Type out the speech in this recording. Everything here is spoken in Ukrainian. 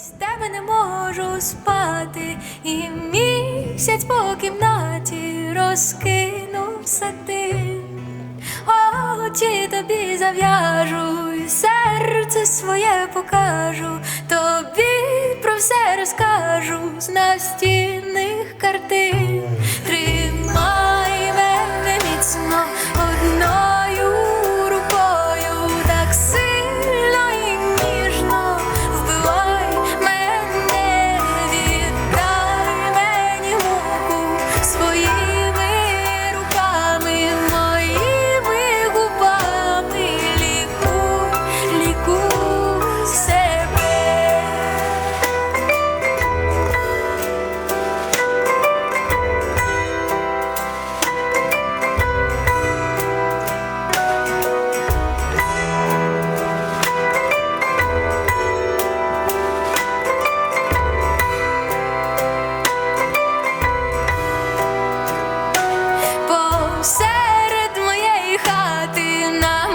Без тебе не можу спати, і місяць по кімнаті розкинув сатин. Очі тобі зав'яжу, і серце своє покажу, тобі про все розкажу з настільки ти на